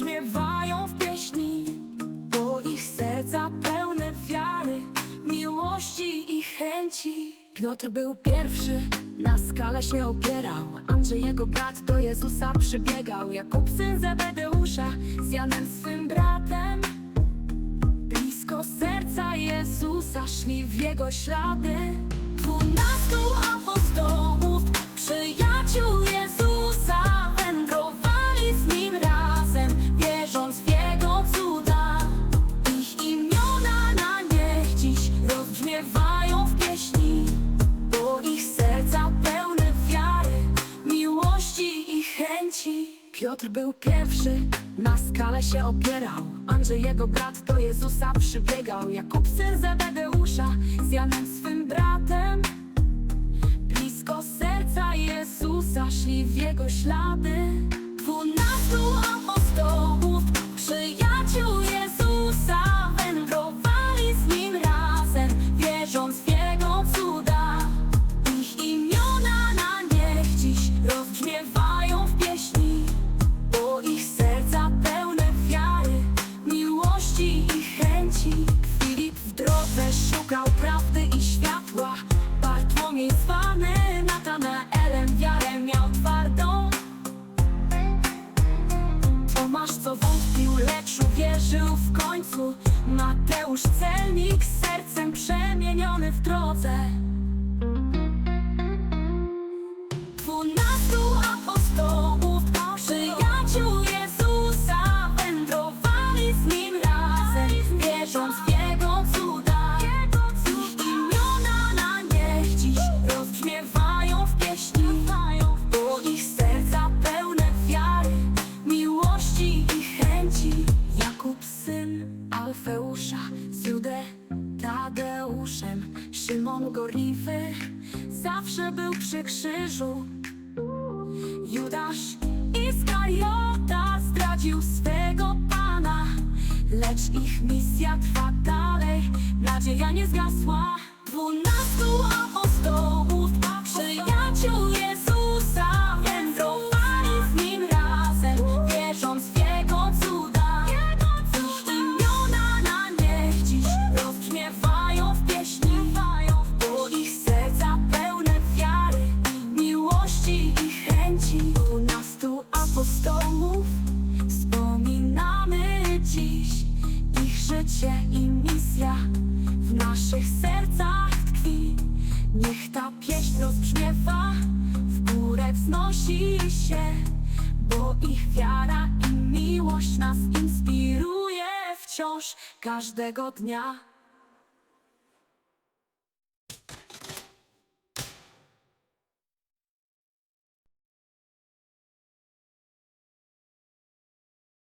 Brzmiewają w pieśni, bo ich serca pełne wiary, miłości i chęci. Piotr był pierwszy, na skale się opierał. Andrzej jego brat do Jezusa przybiegał. Jakub syn Zebedeusza z Janem swym bratem. Blisko serca Jezusa szli w jego ślady. Dwunastu apostołów Piotr był pierwszy, na skale się opierał. Andrzej jego brat do Jezusa przybiegał. Jakub syn Zebedeusza z Janem swym bratem. Blisko serca Jezusa szli w jego ślady i chęci Filip w drodze szukał prawdy i światła. Bartłomiej zwany Natanaelem wiarę miał twardą. Tomasz co wątpił, lecz uwierzył w końcu. Mateusz celnik sercem przemieniony w drodze Judę Tadeuszem Szymon Gorliwy zawsze był przy krzyżu. Judasz Iskariota zdradził swego Pana Lecz ich misja trwa dalej, nadzieja nie zgasła. Dwunastu apostołów, się, bo ich wiara i miłość nas inspiruje wciąż każdego dnia.